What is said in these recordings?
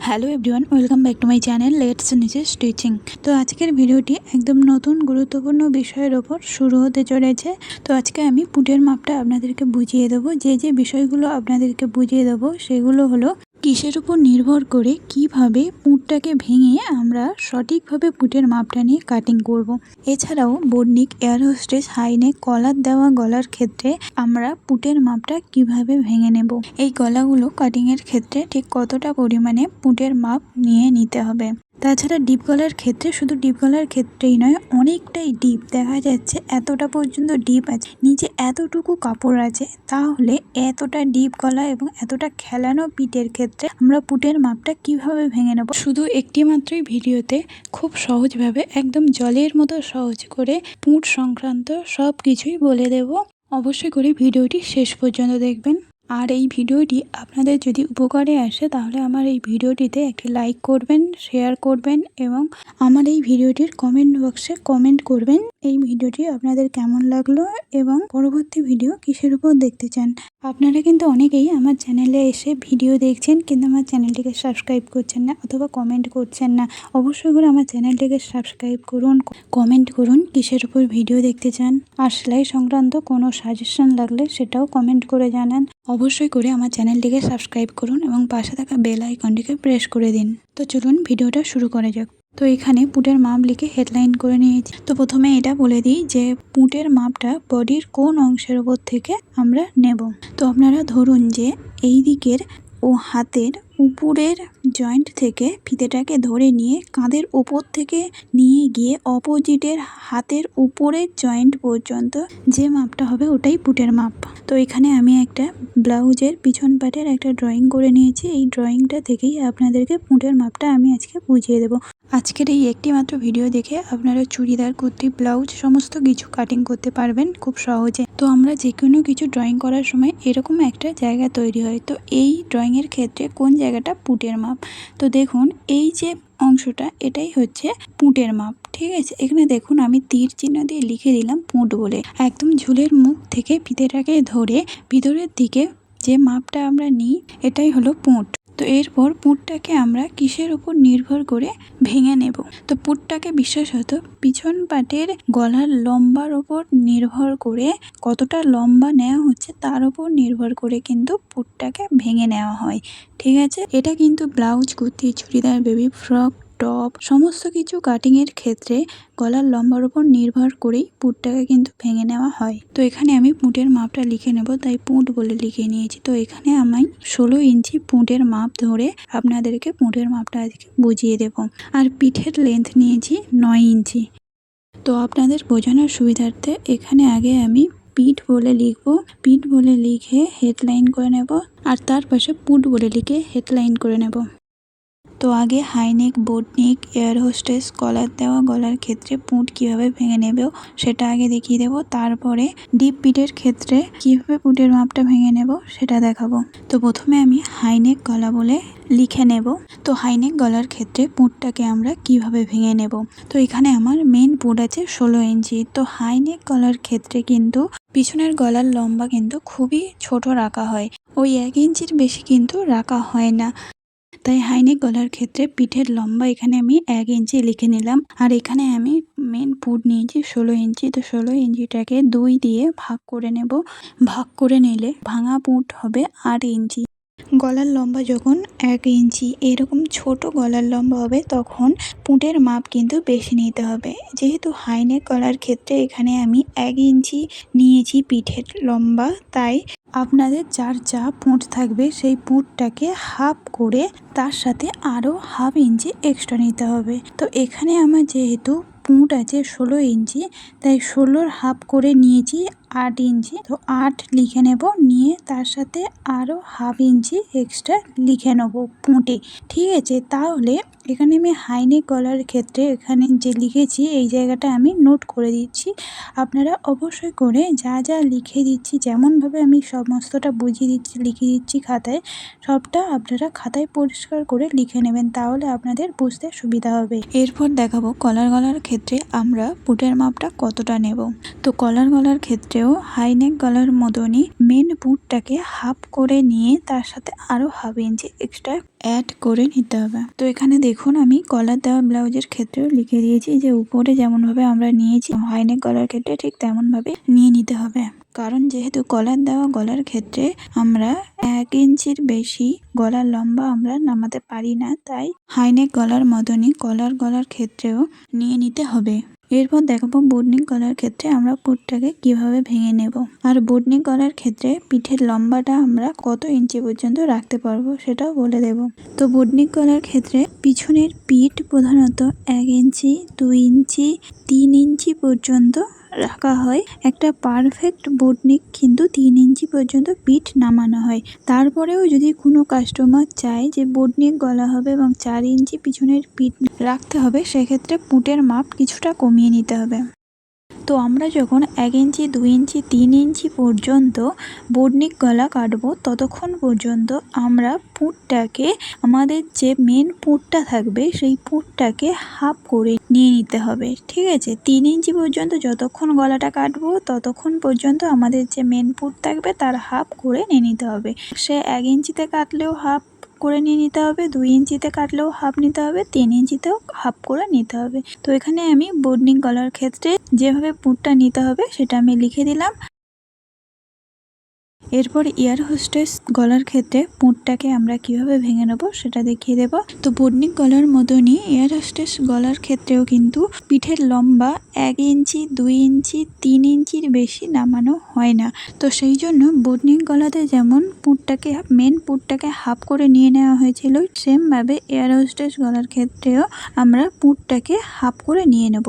Hello everyone welcome back to my channel let's নিচে stitching তো আজকের ভিডিওটি একদম নতুন, গুরুত্বপূর্ণ বিষয়ের ওপর শুরু হতে চলেছে। তো আজকে আমি পুটের মাপটা আপনাদেরকে বুঝিয়ে দেবো। যে যে বিষয়গুলো আপনাদেরকে বুঝিয়ে দেবো, সেগুলো হলো কিসের উপর নির্ভর করে কীভাবে পুঁটটাকে ভেঙে আমরা সঠিকভাবে পুঁটের মাপটা নিয়ে কাটিং করব। এছাড়াও বর্নিক air hostess high neck collar দেওয়া গলার ক্ষেত্রে আমরা পুঁটের মাপটা কীভাবে ভেঙে নেব এই গলাগুলো কাটিংয়ের ক্ষেত্রে ঠিক কতটা পরিমাণে পুঁটের মাপ নিয়ে নিতে হবে তাছাড়া ডিপ গলার ক্ষেত্রে শুধু ডিপ গলার ক্ষেত্রেই নয়, অনেকটাই ডিপ দেখা যাচ্ছে, এতটা পর্যন্ত ডিপ আছে। নিচে এতটুকু কাপড় আছে, তাহলে এতটা ডিপ গলা এবং এতটা খেলানো পিঠের ক্ষেত্রে আমরা পুটের মাপটা কীভাবে ভেঙে নেব? শুধু একটি মাত্রই ভিডিওতে খুব সহজভাবে, একদম জলের মতো সহজ করে পুঁট সংক্রান্ত সব কিছুই বলে দেব। অবশ্যই করে ভিডিওটি শেষ পর্যন্ত দেখবেন। আর এই ভিডিওটি আপনাদের যদি উপকারে আসে, তাহলে আমার এই ভিডিওটিতে একটি লাইক করবেন শেয়ার করবেন এবং আমার এই ভিডিওটির কমেন্ট বক্সে কমেন্ট করবেন। এই ভিডিওটি আপনাদের কেমন লাগল এবং পরবর্তী ভিডিও কিসের উপর দেখতে চান? আপনারা কিন্তু অনেকেই আমার চ্যানেলে এসে ভিডিও দেখছেন কিন্তু আমার চ্যানেলটিকে সাবস্ক্রাইব করছেন না অথবা কমেন্ট করছেন না। অবশ্যই করে আমার চ্যানেলটিকে সাবস্ক্রাইব করুন কমেন্ট করুন, কিসের উপর ভিডিও দেখতে চান, আর সেলাই সংক্রান্ত কোনো সাজেশন লাগলে সেটাও কমেন্ট করে জানান। অবশ্যই করে আমার চ্যানেলটিকে সাবস্ক্রাইব করুন এবং পাশে থাকা বেল আইকনটিকে প্রেস করে দিন। তো চলুন ভিডিওটা শুরু করা যাক। তো এখানে পুটের মাপ লিখে হেডলাইন করে নিয়েছি। তো প্রথমে এটা বলে দিই যে পুটের মাপটা বডির কোন অংশের ওপর থেকে আমরা নেব। তো আপনারা ধরুন যে এই দিকের ও হাতের উপরের জয়েন্ট থেকে ফিতেটাকে ধরে নিয়ে কাঁধের ওপর থেকে নিয়ে গিয়ে অপোজিটের হাতের উপরের জয়েন্ট পর্যন্ত যে মাপটা হবে ওটাই পুটের মাপ। তো এখানে আমি একটা ব্লাউজের পিছন পাটের একটা ড্রয়িং করে নিয়েছি। এই ড্রয়িংটা থেকেই আপনাদেরকে পুটের মাপটা আমি আজকে বুঝিয়ে দেবো। আজকের এই একটি মাত্র ভিডিও দেখে আপনারা চুড়িদার, কুর্তি, ব্লাউজ সমস্ত কিছু কাটিং করতে পারবেন খুব সহজে। তো আমরা যে কোনো কিছু ড্রয়িং করার সময় এরকম একটা জায়গা তৈরি হয়। তো এই ড্রয়িংয়ের ক্ষেত্রে কোন জায়গাটা পুটের মাপ। তো দেখুন, এই যে অংশটা, এটাই হচ্ছে পুঁটের মাপ, ঠিক আছে? এখানে দেখুন, আমি তীর চিহ্ন দিয়ে লিখে দিলাম পুঁট বলে। একদম ঝুলের মুখ থেকে ফিতেটাকে ধরে ভিতরের দিকে যে মাপটা আমরা নিই, এটাই হলো পুঁট। তো এরপর পুটটাকে আমরা কিসের উপর নির্ভর করে ভেঙে নেব? তো পুঁটটাকে বিশেষত পিছন পাটের গলার লম্বার ওপর নির্ভর করে কতটা লম্বা নেওয়া হচ্ছে তার উপর নির্ভর করে কিন্তু পুটটাকে ভেঙে নেওয়া হয়। ঠিক আছে? এটা কিন্তু blouse, kurti, churidar, baby frock top, সমস্ত কিছু কাটিংয়ের ক্ষেত্রে গলার লম্বার উপর নির্ভর করেই পুঁটটাকে কিন্তু ভেঙে নেওয়া হয়। তো এখানে আমি পুঁটের মাপটা লিখে নেব, তাই পুঁট বলে লিখে নিয়েছি। তো এখানে আমি ষোলো ইঞ্চি পুঁটের মাপ ধরে আপনাদেরকে পুঁটের মাপটা আজকে বুঝিয়ে দেব। আর পিঠের লেন্থ নিয়েছি নয় ইঞ্চি। তো আপনাদের বোঝানোর সুবিধার্থে এখানে আগে আমি পিঠ বলে লিখব। পিঠ বলে লিখে হেডলাইন করে নেব। আর তার পাশে পুট বলে লিখে হেডলাইন করে নেব। তো আগে high neck, boat neck, air hostess, collar দেওয়া, গলার ক্ষেত্রে পুঁট কীভাবে ভেঙে নেব সেটা আগে দেখিয়ে দেব। তারপরে ডিপ পিটের ক্ষেত্রে কীভাবে পুটের মাপটা ভেঙে নেব সেটা দেখাবো। তো প্রথমে আমি হাইনেক গলা বলে লিখে নেব। তো হাইনেক গলার ক্ষেত্রে পুঁটটাকে আমরা কীভাবে ভেঙে নেব? তো এখানে আমার মেন পুঁট আছে ষোলো ইঞ্চি। তো হাইনেক গলার ক্ষেত্রে কিন্তু পিছনের গলার লম্বা কিন্তু খুবই ছোট রাখা হয়। ওই এক ইঞ্চির বেশি কিন্তু রাখা হয় না। তাই হাইনেক গলার ক্ষেত্রে পিঠের লম্বা এখানে আমি এক ইঞ্চি লিখে নিলাম। আর এখানে আমি মেন পুট নিয়েছি ষোলো ইঞ্চি। তো ষোলো ইঞ্চিটাকে দুই দিয়ে ভাগ করে নেব। ভাগ করে নিলে ভাঙা পুট হবে আট ইঞ্চি। গলার লম্বা যখন এক ইঞ্চি, এরকম ছোট গলার লম্বা হবে, তখন পুঁটের মাপ কিন্তু বেশি নিতে হবে। যেহেতু হাইনেক গলার ক্ষেত্রে এখানে আমি এক ইঞ্চি নিয়েছি পিঠের লম্বা, তাই আপনাদের যার যা পুঁট থাকবে সেই পুঁটটাকে হাফ করে তার সাথে আরও হাফ ইঞ্চি এক্সট্রা নিতে হবে। তো এখানে আমার যেহেতু পুঁট আছে ষোলো ইঞ্চি, তাই ষোলোর হাফ করে নিয়েছি। আট ইঞ্চি। তো আট লিখে নেব, নিয়ে তার সাথে আরও হাফ ইঞ্চি এক্সট্রা লিখে নেব পুঁটে। ঠিক আছে, তাহলে এখানে আমি হাইনেক গলার ক্ষেত্রে এখানে যে লিখেছি, এই জায়গাটা আমি নোট করে দিচ্ছি। আপনারা অবশ্যই করে যা যা লিখে দিচ্ছি, যেমনভাবে আমি সমস্তটা বুঝিয়ে দিচ্ছি, লিখে দিচ্ছি খাতায়, সবটা আপনারা খাতায় পরিষ্কার করে লিখে নেবেন, তাহলে আপনাদের বুঝতে সুবিধা হবে। এরপর দেখাবো কলার গলার ক্ষেত্রে আমরা পুটের মাপটা কতটা নেব। তো কলার গলার ক্ষেত্রে ক্ষেত্রেও হাইনেক গলার মতনই মেন পুটটাকে হাফ করে নিয়ে তার সাথে আরও হাফ ইঞ্চি এক্সট্রা অ্যাড করে নিতে হবে। তো এখানে দেখুন, আমি কলার দেওয়া ব্লাউজের ক্ষেত্রেও লিখে দিয়েছি যে উপরে যেমন ভাবে আমরা নিয়েছি, হাইনেক গলার ক্ষেত্রে ঠিক তেমন ভাবে নিয়ে নিতে হবে। কারণ যেহেতু কলার দেওয়া গলার ক্ষেত্রে আমরা এক ইঞ্চির বেশি গলার লম্বা আমরা নামাতে পারি না, তাই হাইনেক গলার মতনই কলার গলার ক্ষেত্রেও নিয়ে নিতে হবে। এরপর দেখাবো বোটনিক করার ক্ষেত্রে আমরা পুটটাকে কীভাবে ভেঙে নেব। আর বোটনিক করার ক্ষেত্রে পিঠের লম্বাটা আমরা কত ইঞ্চি পর্যন্ত রাখতে পারব সেটাও বলে দেব। তো বোটনিক করার ক্ষেত্রে পিছনের পিঠ প্রধানত এক ইঞ্চি, দুই ইঞ্চি, তিন ইঞ্চি পর্যন্ত রাখা হয়। একটা পারফেক্ট বোটনিক কিন্তু তিন ইঞ্চি পর্যন্ত পিঠ নামানো হয়। তারপরেও যদি কোনো কাস্টমার চায় যে বোটনিক গলা হবে এবং চার ইঞ্চি পিছনের পিঠ রাখতে হবে, সেক্ষেত্রে পুটের মাপ কিছুটা কমিয়ে নিতে হবে। তো আমরা যখন এক ইঞ্চি দুই ইঞ্চি, তিন ইঞ্চি পর্যন্ত বোর্ডনিক গলা কাটবো, ততক্ষণ পর্যন্ত আমরা পুঁটটাকে, আমাদের যে মেন পুঁটটা থাকবে, সেই পুঁটটাকে হাফ করে নিয়ে নিতে হবে, ঠিক আছে? তিন ইঞ্চি পর্যন্ত যতক্ষণ গলাটা কাটবো, ততক্ষণ পর্যন্ত আমাদের যে মেন পুঁট থাকবে, তার হাফ করে নিয়ে নিতে হবে। সে এক ইঞ্চিতে কাটলেও হাফ করে নিয়ে নিতে হবে, দুই ইঞ্চিতে কাটলেও হাফ নিতে হবে, তিন ইঞ্চিতেও হাফ করে নিতে হবে। তো এখানে আমি বোর্ডিং গলার ক্ষেত্রে যেভাবে পুটটা নিতে হবে সেটা আমি লিখে দিলাম। এরপর এয়ার হোস্টেস গলার ক্ষেত্রে পুঁটটাকে আমরা কীভাবে ভেঙে নেব সেটা দেখিয়ে দেব। তো বোর্ডনিক গলার মতনই এয়ার হোস্টেস গলার ক্ষেত্রেও কিন্তু পিঠের লম্বা এক ইঞ্চি, দুই ইঞ্চি, তিন ইঞ্চির বেশি নামানো হয় না। তো সেই জন্য বোর্ডনিক গলাতে যেমন পুঁটটাকে মেন পুঁটটাকে হাফ করে নিয়ে নেওয়া হয়েছিল সেমভাবে এয়ার হোস্টেস গলার ক্ষেত্রেও আমরা পুঁটটাকে হাফ করে নিয়ে নেব।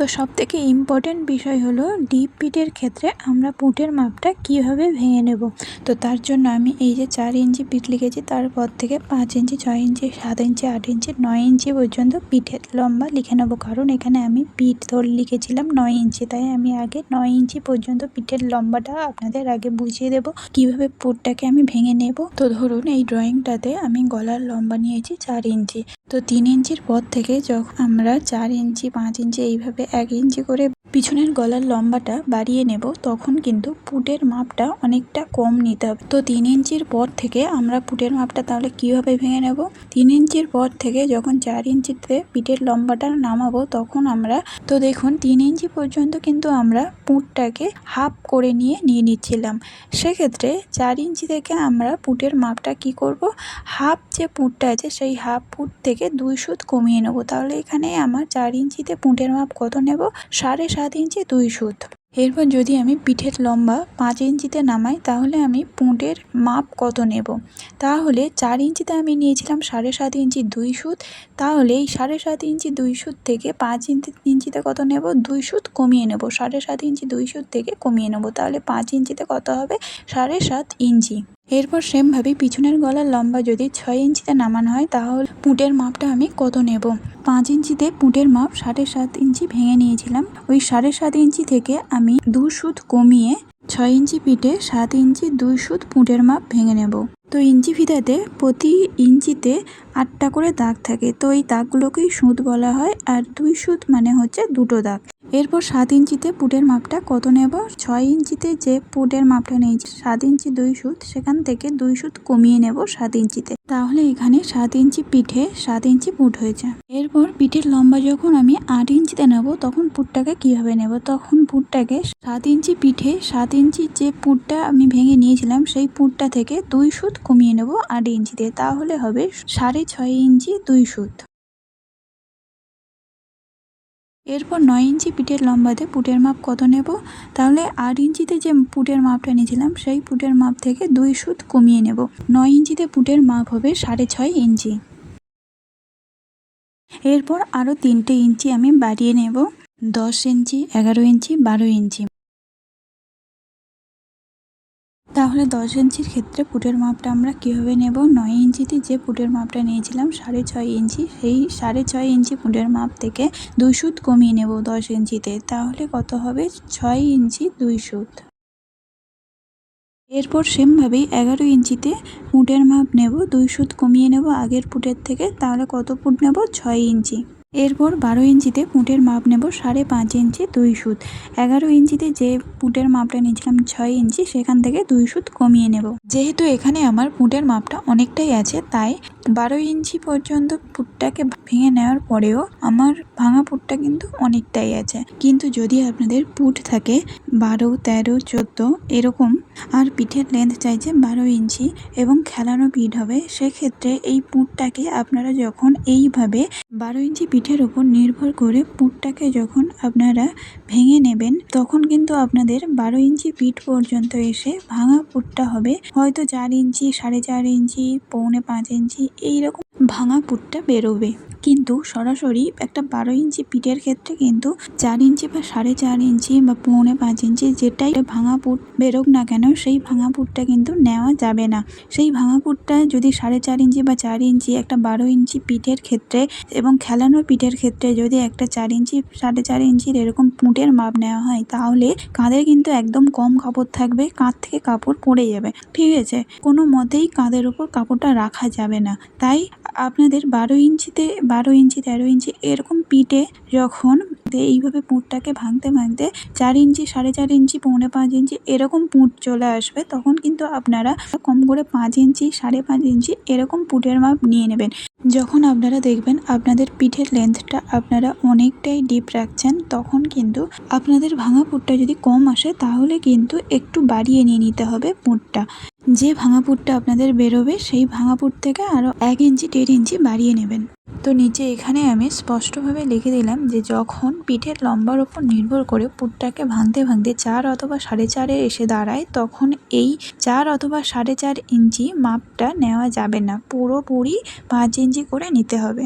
তো সব থেকে ইম্পর্টেন্ট বিষয় হলো ডিপ পিটের ক্ষেত্রে আমরা পুঁটের মাপটা কীভাবে ভেঙে নেব। তো তার জন্য আমি এই যে চার ইঞ্চি পিঠ লিখেছি, তারপর থেকে পাঁচ ইঞ্চি, ছয় ইঞ্চি, সাত ইঞ্চি, আট ইঞ্চি, নয় ইঞ্চি পর্যন্ত পিঠের লম্বা লিখে নেব। কারণ এখানে আমি পিঠ ধর লিখেছিলাম নয় ইঞ্চি, তাই আমি আগে নয় ইঞ্চি পর্যন্ত পিঠের লম্বাটা আপনাদের আগে বুঝিয়ে দেব, কীভাবে পুটটাকে আমি ভেঙে নেব। তো ধরুন এই ড্রয়িংটাতে আমি গলার লম্বা নিয়েছি চার ইঞ্চি। তো তিন ইঞ্চির পর থেকে যখন আমরা চার ইঞ্চি, পাঁচ ইঞ্চি এইভাবে এক ইঞ্চি করে পিছনের গলার লম্বাটা বাড়িয়ে নেব, তখন কিন্তু পুটের মাপটা অনেকটা কম নিতে হবে। তো তিন ইঞ্চির পর থেকে আমরা পুটের মাপটা তাহলে কীভাবে ভেঙে নেব? তিন ইঞ্চির পর থেকে যখন চার ইঞ্চিতে পিঠের লম্বাটা নামাবো, তখন আমরা, তো দেখুন, তিন ইঞ্চি পর্যন্ত কিন্তু আমরা পুটটাকে হাফ করে নিয়ে নিয়ে নিচ্ছিলাম। সেক্ষেত্রে চার ইঞ্চি থেকে আমরা পুটের মাপটা কি করব? হাফ যে পুঁটটা আছে, সেই হাফ পুট থেকে দুই সুত কমিয়ে নেব। তাহলে এখানে আমার চার ইঞ্চিতে পুঁটের মাপ কত নেব সাড়ে সাত ইঞ্চি দুই সুত। এরপর যদি আমি পিঠের লম্বা পাঁচ ইঞ্চিতে নামাই, তাহলে আমি পুঁটের মাপ কত নেব? তাহলে চার ইঞ্চিতে আমি নিয়েছিলাম সাড়ে সাত ইঞ্চি দুই সুত। তাহলে এই সাড়ে সাত ইঞ্চি দুই সুত থেকে পাঁচ ইঞ্চি ইঞ্চিতে কত নেব? দুই সুত কমিয়ে নেব। সাড়ে সাত ইঞ্চি দুই সুত থেকে কমিয়ে নেব। তাহলে পাঁচ ইঞ্চিতে কত হবে? সাড়ে সাত ইঞ্চি। এরপর সেমভাবে পিছনের গলার লম্বা যদি ছয় ইঞ্চিতে নামানো হয়, তাহলে পুঁটের মাপটা আমি কত নেব? পাঁচ ইঞ্চিতে পুঁটের মাপ সাড়ে সাত ইঞ্চি ভেঙে নিয়েছিলাম। ওই সাড়ে সাত ইঞ্চি থেকে আমি দু সুত কমিয়ে ছয় ইঞ্চি পিঠে সাত ইঞ্চি, দুই সুত পুঁটের মাপ ভেঙে নেব। তো ইঞ্চি ফিতাতে প্রতি ইঞ্চিতে আটটা করে দাগ থাকে। তো এই দাগগুলোকেই সুত বলা হয়, আর দুই সুত মানে হচ্ছে দুটো দাগ। এরপর সাত ইঞ্চিতে পুটের মাপটা কত নেব? ছয় ইঞ্চিতে যে পুটের মাপটা নিয়েছি, সাত ইঞ্চি দুই সুত, সেখান থেকে দুই সুত কমিয়ে নেব সাত ইঞ্চিতে। তাহলে এখানে সাত ইঞ্চি পিঠে সাত ইঞ্চি পুট হয়েছে। এরপর পিঠের লম্বা যখন আমি আট ইঞ্চিতে নেব, তখন পুটটাকে কীভাবে নেব? তখন পুটটাকে সাত ইঞ্চি পিঠে সাত ইঞ্চি যে পুটটা আমি ভেঙে নিয়েছিলাম, সেই পুটটা থেকে দুই সুত কমিয়ে নেব আট ইঞ্চিতে। তাহলে হবে সাড়ে ছয় ইঞ্চি দুই সুত। এরপর নয় ইঞ্চি পিঠের লম্বাতে পুটের মাপ কত নেব? তাহলে আট ইঞ্চিতে যে পুটের মাপটা নিয়েছিলাম, সেই পুটের মাপ থেকে দুই সুত কমিয়ে নেব। নয় ইঞ্চিতে পুটের মাপ হবে সাড়ে ছয় ইঞ্চি। এরপর আরও তিনটে ইঞ্চি আমি বাড়িয়ে নেব। দশ ইঞ্চি, এগারো ইঞ্চি, বারো ইঞ্চি। তাহলে দশ ইঞ্চির ক্ষেত্রে পুটের মাপটা আমরা কীভাবে নেব? নয় ইঞ্চিতে যে পুটের মাপটা নিয়েছিলাম, সাড়ে ছয় ইঞ্চি, সেই সাড়ে ছয় ইঞ্চি পুটের মাপ থেকে দুই সুত কমিয়ে নেব দশ ইঞ্চিতে। তাহলে কত হবে? ছয় ইঞ্চি দুই সুত। এরপর সেমভাবেই এগারো ইঞ্চিতে পুটের মাপ নেব, দুই সুত কমিয়ে নেব আগের পুটের থেকে। তাহলে কত ফুট নেব? ছয় ইঞ্চি। এরপর বারো ইঞ্চিতে পুঁটের মাপ নেব সাড়ে পাঁচ ইঞ্চি দুই সুত। এগারো ইঞ্চিতে যে পুঁটের মাপটা নিয়েছিলাম ছয় ইঞ্চি, সেখান থেকে দুই সুত কমিয়ে নেব। যেহেতু এখানে আমার পুঁটের মাপটা অনেকটাই আছে, তাই বারো ইঞ্চি পর্যন্ত পুটটাকে ভেঙে নেওয়ার পরেও আমার ভাঙা পুটটা কিন্তু অনেকটাই আছে। কিন্তু যদি আপনাদের পুট থাকে বারো, তেরো, চোদ্দ, এরকম, আর পিঠের লেন্থ চাইছে বারো ইঞ্চি এবং খেলানো পিঠ হবে, সেক্ষেত্রে এই পুটটাকে আপনারা যখন এইভাবে বারো ইঞ্চি পিঠের উপর নির্ভর করে পুটটাকে যখন আপনারা ভেঙে নেবেন, তখন কিন্তু আপনাদের বারো ইঞ্চি পিঠ পর্যন্ত এসে ভাঙা পুটটা হবে। হয়তো চার ইঞ্চি, সাড়ে চার ইঞ্চি, পৌনে পাঁচ ইঞ্চি, এইরকম ভাঙা পুটটা বেরোবে। কিন্তু সরাসরি একটা বারো ইঞ্চি পিঠের ক্ষেত্রে কিন্তু চার ইঞ্চি বা সাড়ে চার ইঞ্চি বা পৌনে পাঁচ ইঞ্চি যেটাই ভাঙা পুট বেরোক না কেন, সেই ভাঙা পুটটা কিন্তু নেওয়া যাবে না। সেই ভাঙা পুটটা যদি সাড়ে চার ইঞ্চি বা চার ইঞ্চি একটা বারো ইঞ্চি পিঠের ক্ষেত্রে এবং খেলানো পিঠের ক্ষেত্রে যদি একটা চার ইঞ্চি, সাড়ে চার ইঞ্চির এরকম পুঁটের মাপ নেওয়া হয়, তাহলে কাঁধে কিন্তু একদম কম কাপড় থাকবে, কাঁধ থেকে কাপড় পড়ে যাবে। ঠিক আছে? কোনো মতেই কাঁধের ওপর কাপড়টা রাখা যাবে না। তাই আপনাদের বারো ইঞ্চিতে, বারো ইঞ্চি, তেরো ইঞ্চি এরকম পিঠে যখন এইভাবে পুঁটটাকে ভাঙতে ভাঙতে চার ইঞ্চি, সাড়ে চার ইঞ্চি, পৌনে পাঁচ ইঞ্চি এরকম পুঁট চলে আসবে, তখন কিন্তু আপনারা কম করে পাঁচ ইঞ্চি, সাড়ে পাঁচ ইঞ্চি এরকম পুঁটের মাপ নিয়ে নেবেন। যখন আপনারা দেখবেন আপনাদের পিঠের লেন্থটা আপনারা অনেকটাই ডিপ রাখছেন, তখন কিন্তু আপনাদের ভাঙা পুরটা যদি কম আসে, তাহলে কিন্তু একটু বাড়িয়ে নিয়ে নিতে হবে পুরটা যে ভাঙা পুরটা আপনাদের বেরোবে, সেই ভাঙা পুর থেকে আরও এক ইঞ্চি, দেড় ইঞ্চি বাড়িয়ে নেবেন। তো নিচে এখানে আমি স্পষ্টভাবে লিখে দিলাম যে যখন পিঠের লম্বার ওপর নির্ভর করে পুরটাকে ভাঙতে ভাঙতে চার অথবা সাড়ে চারে এসে দাঁড়ায়, তখন এই চার অথবা সাড়ে চার ইঞ্চি মাপটা নেওয়া যাবে না। পুরোপুরি পাঁচ ইঞ্চি করে নিতে হবে।